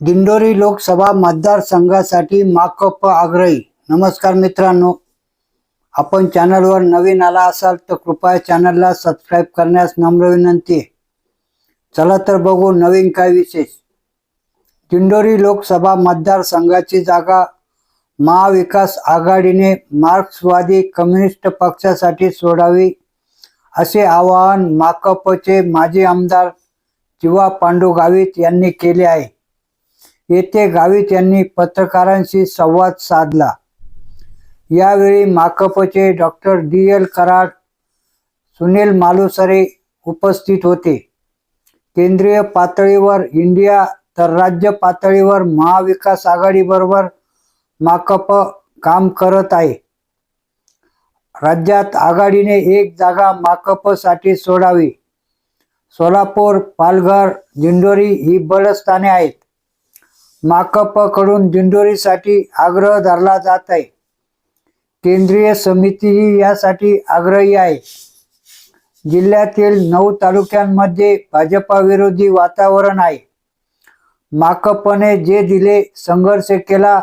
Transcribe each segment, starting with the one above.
दिंडोरी लोकसभा मतदारसंघासाठी माकप आग्रही. नमस्कार मित्रांनो. आपण चॅनलवर नवीन आला असाल तर कृपया चॅनलला सबस्क्राईब करण्यास नम्र विनंती चला तर बघू नवीन काय विशेष. दिंडोरी लोकसभा मतदारसंघाची जागा महाविकास आघाडीने मार्क्सवादी कम्युनिस्ट पक्षासाठी सोडावी असे आवाहन माकपचे माजी आमदार जिवा पांडू गावित यांनी केले आहे. येथे गावी त्यांनी पत्रकारांशी संवाद साधला. यावेळी माकपचे doctor D L Karad Sunil Malusare उपस्थित होते. केंद्रीय पातळीवर इंडिया तर राज्य पातळीवर महाविकास आघाडीबरोबर माकप काम करत आहे. राज्यात आघाडीने एक जागा माकपसाठी सोडावी. सोलापूर पालघर दिंडोरी ही बलस्थाने आहेत. माकपकडून दिंडोरीसाठी आग्रह धरला जात आहे. केंद्रीय समितीही यासाठी आग्रही आहे. जिल्ह्यातील नऊ तालुक्यांमध्ये भाजपा विरोधी वातावरण आहे. माकपने जे दिले संघर्ष केला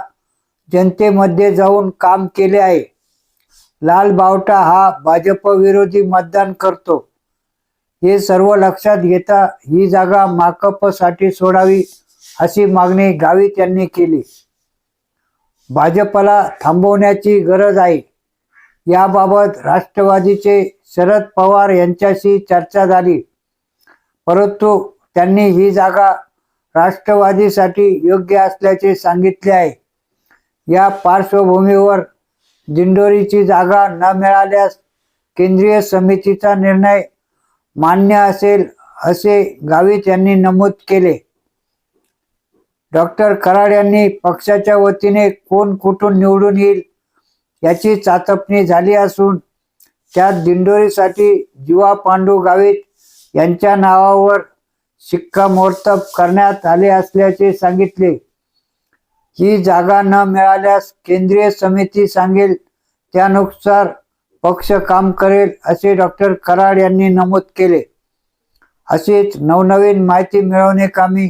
जनतेमध्ये जाऊन काम केले आहे. लाल बावटा हा भाजप विरोधी मतदान करतो. हे सर्व लक्षात घेता ही जागा माकपसाठी सोडावी अशी मागणी गावित यांनी केली. भाजपला थांबवण्याची गरज आहे. याबाबत राष्ट्रवादीचे शरद पवार यांच्याशी चर्चा झाली. परंतु त्यांनी ही जागा राष्ट्रवादीसाठी योग्य असल्याचे सांगितले आहे. या पार्श्वभूमीवर दिंडोरीची जागा न मिळाल्यास केंद्रीय समितीचा निर्णय मान्य असेल असे गावित यांनी नमूद केले. डॉक्टर कराड यांनी पक्षाच्या वतीने कोण कुठून निवडून येईल याची चाचपणी झाली असून त्यात दिंडोरीसाठी जीवा पांडू गावित यांच्या नावावर शिक्कामोर्तब करण्यात आले असल्याचे सांगितले. ही जागा न मिळाल्यास केंद्रीय समिती सांगेल त्यानुसार पक्ष काम करेल असे डॉक्टर कराड यांनी नमूद केले. असेच नवनवीन माहिती मिळवणे कामी